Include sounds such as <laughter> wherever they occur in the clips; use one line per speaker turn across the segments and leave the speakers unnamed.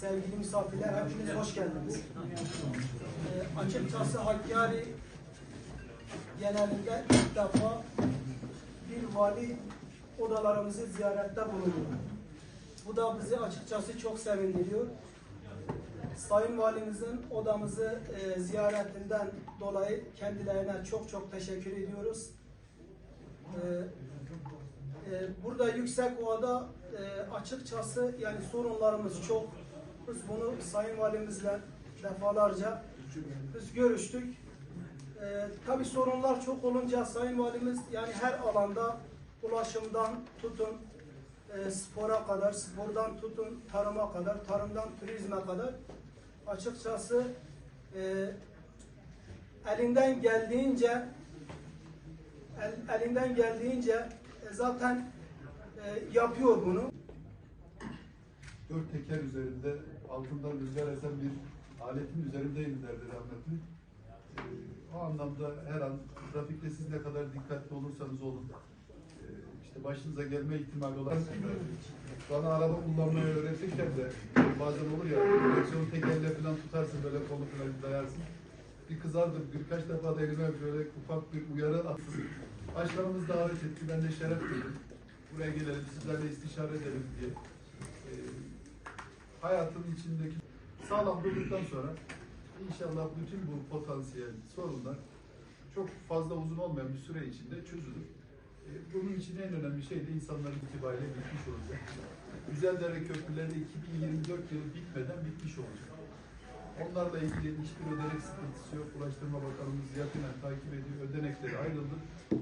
sevgili misafirler, hepiniz hoş geldiniz. Ee, açıkçası Hakkari genelinde ilk defa bir vali odalarımızı ziyarette bulunuyor. Bu da bizi açıkçası çok sevindiriyor. Sayın Valimizin odamızı e, ziyaretinden dolayı kendilerine çok çok teşekkür ediyoruz. Ee, e, burada yüksek ovada e, açıkçası yani sorunlarımız çok. Biz bunu Sayın Valimizle defalarca biz görüştük. E, tabii sorunlar çok olunca Sayın Valimiz yani her alanda ulaşımdan tutun e, spora kadar, spordan tutun tarıma kadar, tarımdan turizme kadar açıkçası e, elinden geldiğince el- elinden geldiğince e, zaten e, yapıyor bunu.
Dört teker üzerinde altından rüzgar esen bir aletin üzerindeyim derdi rahmetli. Ee, o anlamda her an trafikte siz ne kadar dikkatli olursanız olun. Ee, işte başınıza gelme ihtimali olan <laughs> bana araba kullanmayı öğretirken de bazen olur ya direksiyon tekerle falan tutarsın böyle kolu falan dayarsın. Bir kızardım birkaç defa da elime böyle ufak bir uyarı attım. Başkanımız davet etti ben de şeref duydum. Buraya gelelim sizlerle istişare edelim diye. Hayatın içindeki sağlam durduktan sonra inşallah bütün bu potansiyel sorunlar çok fazla uzun olmayan bir süre içinde çözülür. E, Bunun için en önemli şey de insanların itibariyle bitmiş olacak. Güzeldere köprüleri 2024 yılı bitmeden bitmiş olacak. Onlarla ilgili hiçbir ödenek sıkıntısı yok. Ulaştırma Bakanımız yakinen takip ediyor. Ödenekleri ayrıldı.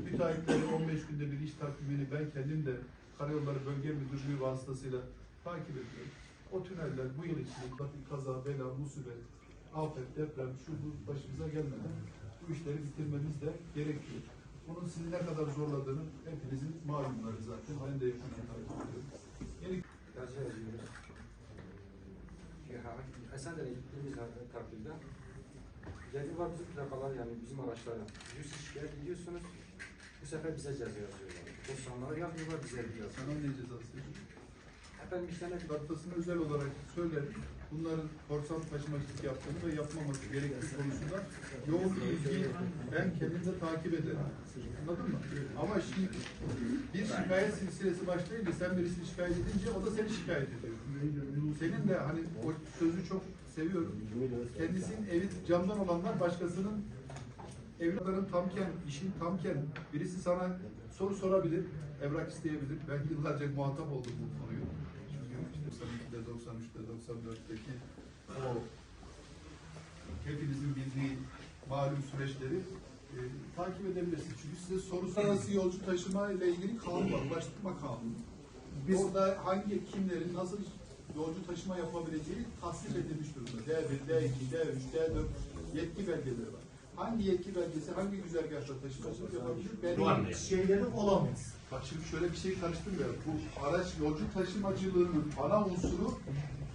Müteahhitleri 15 günde bir iş takvimini ben kendim de Karayolları Bölge Müdürlüğü vasıtasıyla takip ediyorum. O tüneller bu yıl içinde trafik kaza, bela, musibet, afet, deprem, şu bu başımıza gelmeden bu işleri bitirmemiz de gerekiyor. Bunun sizi ne kadar zorladığını hepinizin malumları zaten. Ben de yakından takip ediyorum. Yeni
Yazı yazıyoruz. Esenler'e gittiğimiz takdirde var bizim plakalar yani bizim araçlara. Yüz şikayet ediyorsunuz. Bu sefer bize ceza yazıyorlar. Dosyanlara yazmıyorlar bize yazıyorlar.
sana ne cezası?
Efendim işte ne
Noktasını özel olarak söylerim. Bunların korsan taşımacılık yaptığını ve yapmaması gerektiği konusunda yoğun ilgi ben kendim de takip ederim. Anladın mı? Ama şimdi bir şikayet silsilesi başlayınca sen birisini şikayet edince o da seni şikayet ediyor. Senin de hani o sözü çok seviyorum. Kendisinin evi camdan olanlar başkasının evrakların tamken, işin tamken birisi sana soru sorabilir, evrak isteyebilir. Ben yıllarca muhatap oldum bu konuyu. Çünkü işte 92'de, 93'te, 94'teki o hepinizin bildiği malum süreçleri e, takip edebilirsiniz. Çünkü size soru sonrası yolcu taşıma ile ilgili kanun var, ulaştırma kanunu. Biz Orada hangi, kimlerin nasıl yolcu taşıma yapabileceği tasnif edilmiş durumda. D1, D2, D3, D4 yetki belgeleri var. Hangi yetki belgesi hangi güzergahta taşımacılık yapabilir? Ben
şeyleri olamaz.
Bak şimdi şöyle bir şey karıştırmıyor. Bu araç yolcu taşımacılığının ana unsuru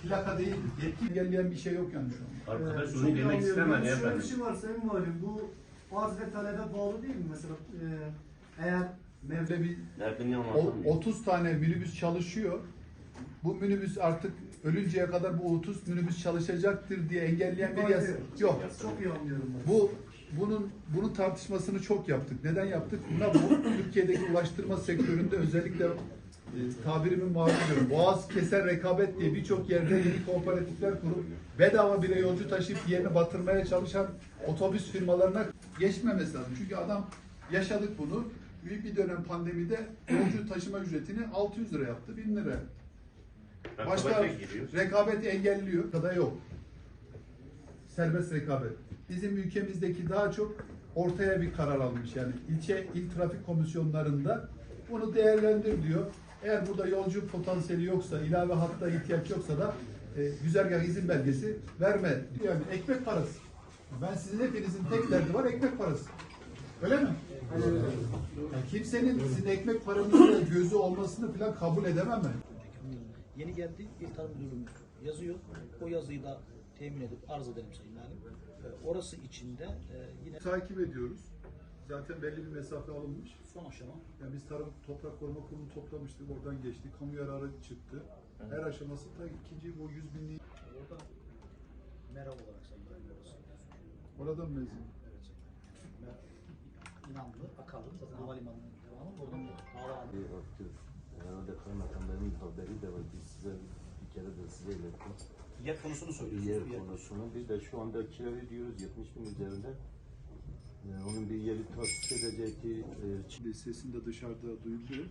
plaka değil. Yetki engelleyen bir şey yok yani şu an.
Arkadaş
Ee,
onu demek istemedi
anlıyorum. Şöyle
efendim.
bir şey var Sayın Valim, bu arz ve talebe bağlı değil mi mesela? e, eğer
Böyle bir o,
anlatamıyor.
30 tane minibüs çalışıyor. Bu minibüs artık ölünceye kadar bu 30 minibüs çalışacaktır diye engelleyen bir yasa yok.
çok iyi anlıyorum ben.
Bu bunun bunun tartışmasını çok yaptık. Neden yaptık? Buna bu Türkiye'deki ulaştırma sektöründe özellikle e, tabirimin malum diyorum. Boğaz keser rekabet diye birçok yerde yeni kooperatifler kurup bedava bile yolcu taşıyıp yerini batırmaya çalışan otobüs firmalarına geçmemesi lazım. Çünkü adam yaşadık bunu. Büyük bir dönem pandemide yolcu taşıma ücretini 600 lira yaptı, 1000 lira. Başka rekabeti engelliyor. Kada yok. Serbest rekabet. Bizim ülkemizdeki daha çok ortaya bir karar almış. Yani ilçe il trafik komisyonlarında bunu değerlendir diyor. Eğer burada yolcu potansiyeli yoksa, ilave hatta ihtiyaç yoksa da e, güzergah izin belgesi verme. Yani ekmek parası. Ben sizin hepinizin tek derdi var ekmek parası. Öyle mi? Yani kimsenin sizin ekmek paranızda gözü olmasını falan kabul edemem ben.
Yeni geldi İl Tarım Müdürlüğü yazıyor. O yazıyı da temin edip arz edelim Sayın Valim. Ee, orası içinde e, yine
takip ediyoruz. Zaten belli bir mesafe alınmış.
Son aşama.
Yani biz Tarım Toprak Koruma Kurumu'nu toplamıştık, oradan geçti. Kamu yararı çıktı. Hı. Her aşaması da ikinci bu yüz binliği. Orada merhaba olarak sanırım orası. Oradan mezun.
Evet. İnanlı, Akarlı, zaten havalimanının devamı. Oradan
havalimanı. Herhalde kaymakamların haberi de var. Biz size bir kere de size ilettim.
Yer konusunu söylüyorsunuz.
Yer konusunu. Bir de şu anda kira ödüyoruz 70 bin üzerinde. Ee, onun bir yeri tahsis edecekti. E,
Şimdi sesin de dışarıda duyuluyor.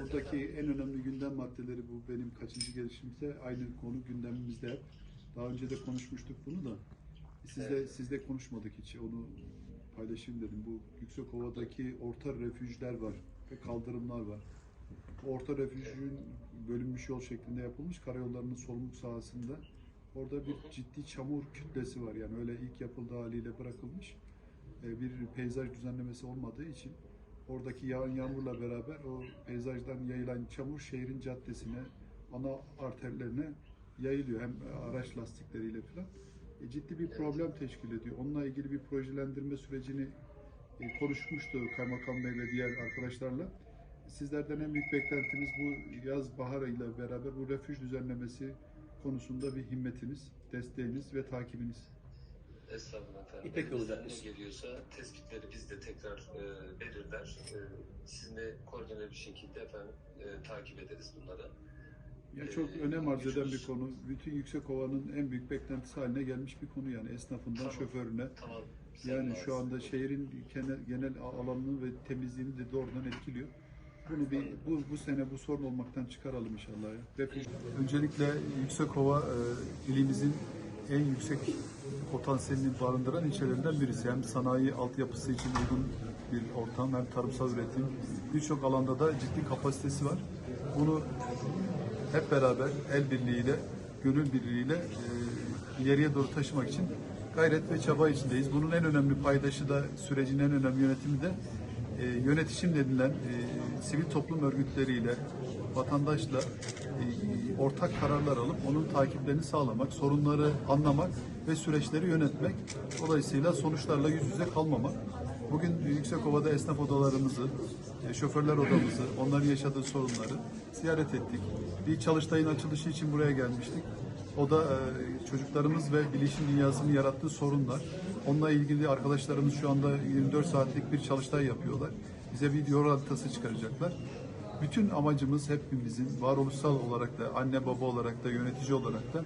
Buradaki en önemli gündem maddeleri bu benim kaçıncı gelişimde aynı konu gündemimizde hep. Daha önce de konuşmuştuk bunu da. Sizle sizle konuşmadık hiç. Onu paylaşayım dedim. Bu Yüksekova'daki orta refüjler var ve kaldırımlar var. Orta refüjün bölünmüş yol şeklinde yapılmış karayollarının solunum sahasında. Orada bir ciddi çamur kütlesi var. Yani öyle ilk yapıldığı haliyle bırakılmış. Ee, bir peyzaj düzenlemesi olmadığı için oradaki yağan yağmurla beraber o peyzajdan yayılan çamur şehrin caddesine, ana arterlerine yayılıyor. Hem araç lastikleriyle falan. E, ciddi bir problem teşkil ediyor. Onunla ilgili bir projelendirme sürecini e, konuşmuştu Kaymakam Bey ve diğer arkadaşlarla. Sizlerden en büyük beklentimiz bu yaz baharıyla beraber bu refüj düzenlemesi konusunda bir himmetiniz, desteğiniz ve takibiniz.
Estağfurullah efendim.
İpek Yolu Caddesi.
Ne geliyorsa tespitleri biz de tekrar e, verirler. E, sizinle koordine bir şekilde efendim e, takip ederiz bunları.
Ya çok
Ee,
önem arz eden bir konu. Bütün Yüksekova'nın en büyük beklentisi haline gelmiş bir konu yani esnafından
Tamam.
şoförüne.
Tamam.
Yani şu anda şehrin genel, genel alanını ve temizliğini de doğrudan etkiliyor. Bunu bir bu, bu sene bu sorun olmaktan çıkaralım inşallah ya. Öncelikle Yüksekova e, ilimizin en yüksek potansiyelini barındıran ilçelerinden birisi. Hem sanayi altyapısı için uygun bir ortam hem tarımsal üretim. Birçok alanda da ciddi kapasitesi var. Bunu hep beraber el birliğiyle, gönül birliğiyle e, ileriye doğru taşımak için gayret ve çaba içindeyiz. Bunun en önemli paydaşı da sürecin en önemli yönetimi de e, yönetişim denilen e, sivil toplum örgütleriyle, vatandaşla e, ortak kararlar alıp onun takiplerini sağlamak, sorunları anlamak ve süreçleri yönetmek. Dolayısıyla sonuçlarla yüz yüze kalmamak. Bugün Yüksekova'da esnaf odalarımızı, e, şoförler odamızı, onların yaşadığı sorunları ziyaret ettik. Bir çalıştayın açılışı için buraya gelmiştik. O da e, çocuklarımız ve bilişim dünyasının yarattığı sorunlar. Onunla ilgili arkadaşlarımız şu anda 24 saatlik bir çalıştay yapıyorlar. Bize bir yol haritası çıkaracaklar. Bütün amacımız hepimizin varoluşsal olarak da, anne baba olarak da, yönetici olarak da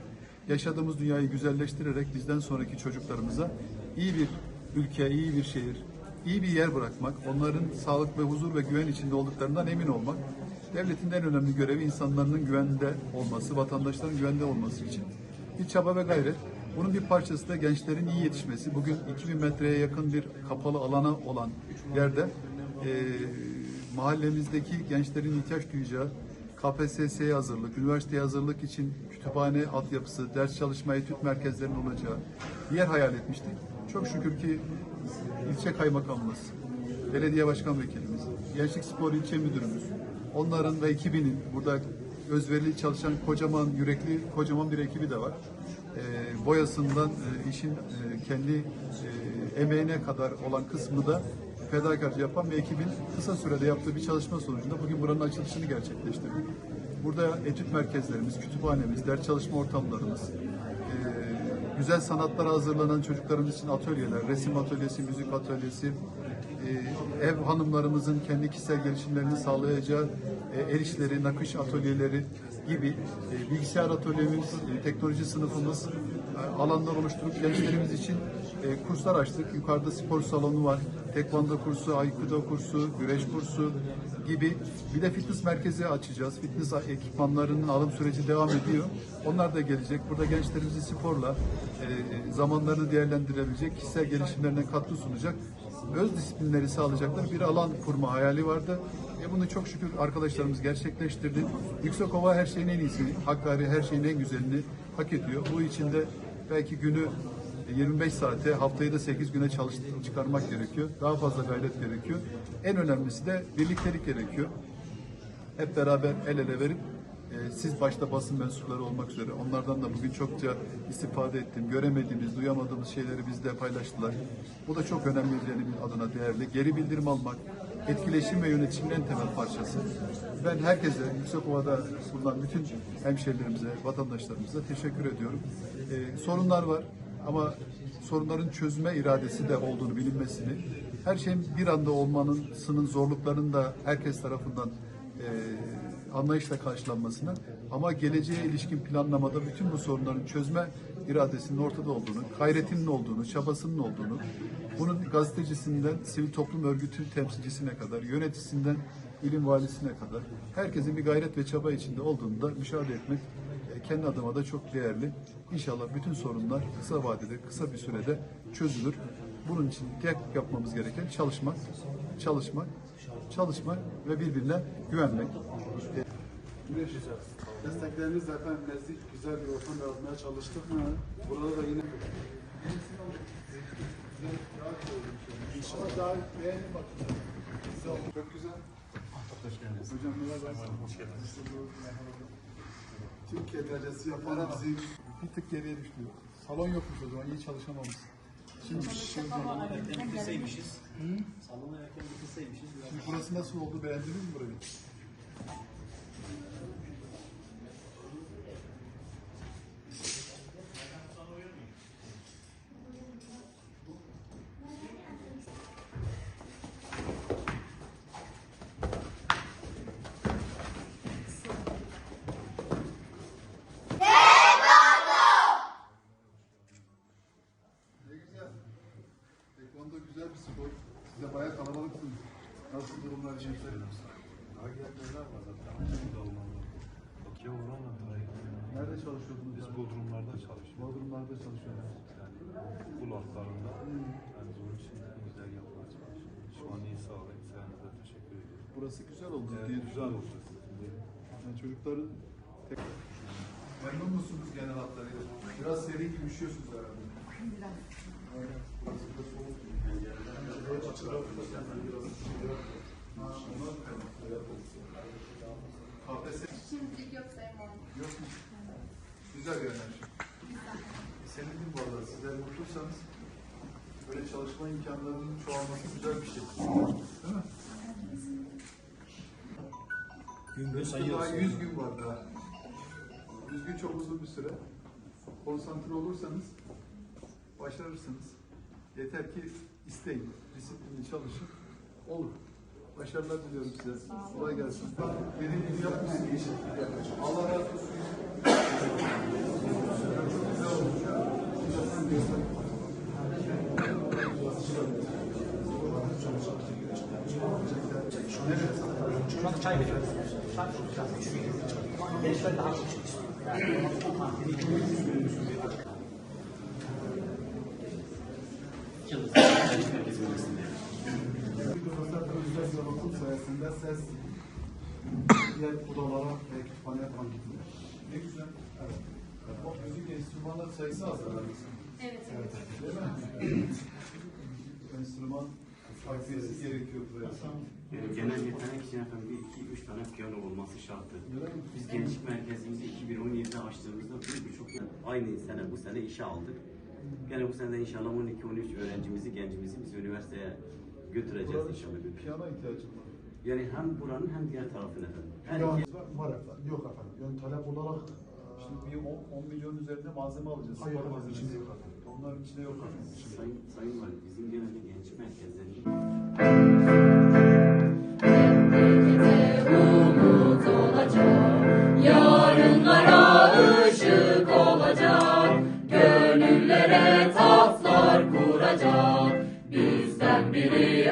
yaşadığımız dünyayı güzelleştirerek bizden sonraki çocuklarımıza iyi bir ülke, iyi bir şehir, iyi bir yer bırakmak, onların sağlık ve huzur ve güven içinde olduklarından emin olmak, devletin en önemli görevi insanların güvende olması, vatandaşların güvende olması için bir çaba ve gayret. Bunun bir parçası da gençlerin iyi yetişmesi. Bugün 2000 metreye yakın bir kapalı alana olan yerde e, mahallemizdeki gençlerin ihtiyaç duyacağı KPSS'ye hazırlık, üniversiteye hazırlık için kütüphane altyapısı, ders çalışma etüt merkezlerinin olacağı yer hayal etmiştik. Çok şükür ki ilçe kaymakamımız, belediye başkan vekilimiz, Gençlik Spor ilçe müdürümüz, onların ve ekibinin burada özverili çalışan kocaman yürekli kocaman bir ekibi de var. E, boyasından e, işin e, kendi e, emeğine kadar olan kısmı da fedakarca yapan bir ekibin kısa sürede yaptığı bir çalışma sonucunda bugün buranın açılışını gerçekleştirdik. Burada etüt merkezlerimiz, kütüphanemiz, ders çalışma ortamlarımız, e, güzel sanatlara hazırlanan çocuklarımız için atölyeler, resim atölyesi, müzik atölyesi, e, ev hanımlarımızın kendi kişisel gelişimlerini sağlayacağı e, el işleri, nakış atölyeleri gibi e, bilgisayar atölyemiz, e, teknoloji sınıfımız e, alanlar oluşturup gençlerimiz için kurslar açtık. Yukarıda spor salonu var, tekvando kursu, aikido kursu, güreş kursu gibi. Bir de fitness merkezi açacağız. Fitness ekipmanlarının alım süreci devam ediyor. Onlar da gelecek. Burada gençlerimizi sporla zamanlarını değerlendirebilecek, kişisel gelişimlerine katkı sunacak öz disiplinleri sağlayacaklar bir alan kurma hayali vardı. E bunu çok şükür arkadaşlarımız gerçekleştirdi. Yüksekova her şeyin en iyisini, Hakkari her şeyin en güzelini hak ediyor. Bu için de belki günü 25 saate, haftayı da 8 güne çalış çıkarmak gerekiyor. Daha fazla gayret gerekiyor. En önemlisi de birliktelik gerekiyor. Hep beraber el ele verip siz başta basın mensupları olmak üzere onlardan da bugün çokça istifade ettim. Göremediğimiz, duyamadığımız şeyleri bizle paylaştılar. Bu da çok önemli benim adına değerli. Geri bildirim almak, etkileşim ve yönetimin en temel parçası. Ben herkese, Yüksekova'da bulunan bütün hemşehrilerimize, vatandaşlarımıza teşekkür ediyorum. E, sorunlar var. ama sorunların çözme iradesi de olduğunu bilinmesini, her şeyin bir anda olmanın zorluklarının da herkes tarafından e, anlayışla karşılanmasını ama geleceğe ilişkin planlamada bütün bu sorunların çözme iradesinin ortada olduğunu, gayretinin olduğunu, çabasının olduğunu, bunun gazetecisinden sivil toplum örgütü temsilcisine kadar, yöneticisinden ilim valisine kadar herkesin bir gayret ve çaba içinde olduğunu da müşahede etmek e, kendi adıma da çok değerli. İnşallah bütün sorunlar kısa vadede, kısa bir sürede çözülür. Bunun için tek yapmamız gereken çalışmak, çalışmak, çalışmak ve birbirine güvenmek.
Desteklerimizle efendim nezih güzel bir ortam yaratmaya çalıştık. Burada da yine
daha
çok güzel.
Hocam neler var?
Türkiye derecesi yapan bizi
Bir tık geriye düştü. Salon yokmuş o zaman, iyi çalışamamış. Şimdi,
Salonu erken bitirseymişiz. Salonu erken bitirseymişiz.
şimdi burası nasıl oldu, beğendiniz mi burayı? Tekvando güzel bir spor. Siz de bayağı kalabalıksınız. Nasıl durumlar için söylüyorsunuz? Nerede çalışıyordunuz?
Biz Bodrumlarda çalışıyoruz.
Bodrumlarda çalışıyordunuz.
Yani kul haklarında yani bunun için güzel yapmaya çalışıyoruz. Şu an iyi sağlık. Sayınıza teşekkür ediyorum.
Burası güzel oldu
Evet,
diye
güzel oldu.
Yani çocukların tek... Memnun musunuz genel hatlarıyla? Biraz seri gibi üşüyorsunuz herhalde. Aynen. Burası
Şimdilik yok Sayın
yok mu? Güzel her şey. Sevindim bu arada. Sizler mutluysanız böyle çalışma imkanlarının çoğalması güzel bir şey. Değil mi?
Gün sayıyoruz.
100 gün var daha. 100 gün çok uzun bir süre. Konsantre olursanız başarırsınız. Yeter ki isteyin, disiplinli çalışın. Olur. Başarılar diliyorum size. Kolay gelsin. Benim gibi yapmışsınız. Allah razı olsun.
Şu anda çay veriyoruz. Çay güzel. Gençler daha çok şey istiyor.
Güzel bir okul sayesinde ses diğer odalara ve kütüphaneye falan gitmiyor.
Ne güzel. Evet. O müzik enstrümanlar sayısı az herhalde.
Evet, evet.
Değil mi? Enstrüman takviyesi gerekiyor buraya.
Yani genel yetenek için efendim bir iki üç tane piyano olması şarttı. Biz gençlik merkezimizi 2017'de açtığımızda bir yıl aynı sene bu sene işe aldık. Gene bu sene inşallah 12-13 öğrencimizi, gencimizi biz üniversiteye götüreceğiz
Buranın
inşallah.
şimdi piyano ihtiyacım var.
Yani hem buranın hem diğer tarafın efendim. Her iki
var, var efendim. Yok efendim. Yani talep olarak
Şimdi bir 10, 10 milyon üzerinde malzeme alacağız.
Hayır,
Spor malzemesi.
içinde yok efendim.
Onların içinde yok.
Sayın, sayın var bizim genelde gençlik merkezlerinde
olacak that biri.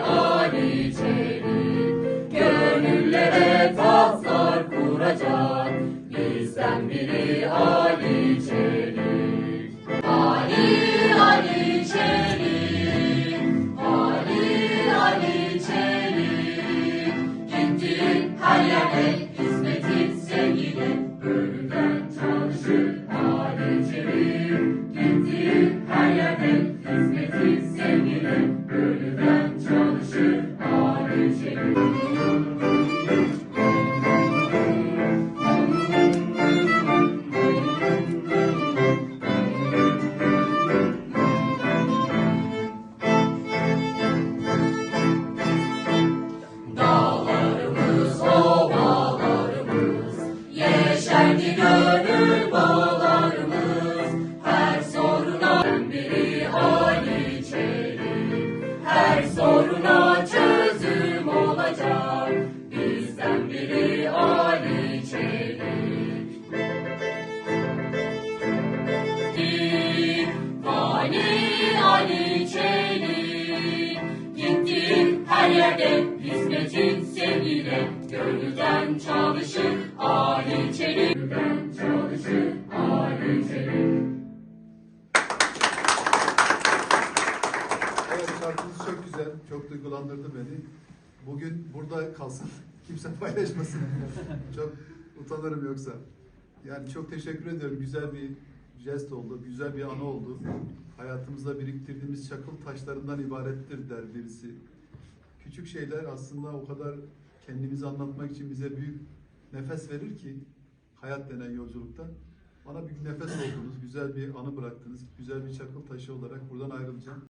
Şarkınız çok güzel, çok duygulandırdı beni. Bugün burada kalsın, kimse paylaşmasın. <laughs> çok utanırım yoksa. Yani çok teşekkür ediyorum. Güzel bir jest oldu, güzel bir anı oldu. Hayatımızda biriktirdiğimiz çakıl taşlarından ibarettir der birisi. Küçük şeyler aslında o kadar kendimizi anlatmak için bize büyük nefes verir ki hayat denen yolculukta. Bana bir nefes oldunuz, güzel bir anı bıraktınız, güzel bir çakıl taşı olarak buradan ayrılacağım.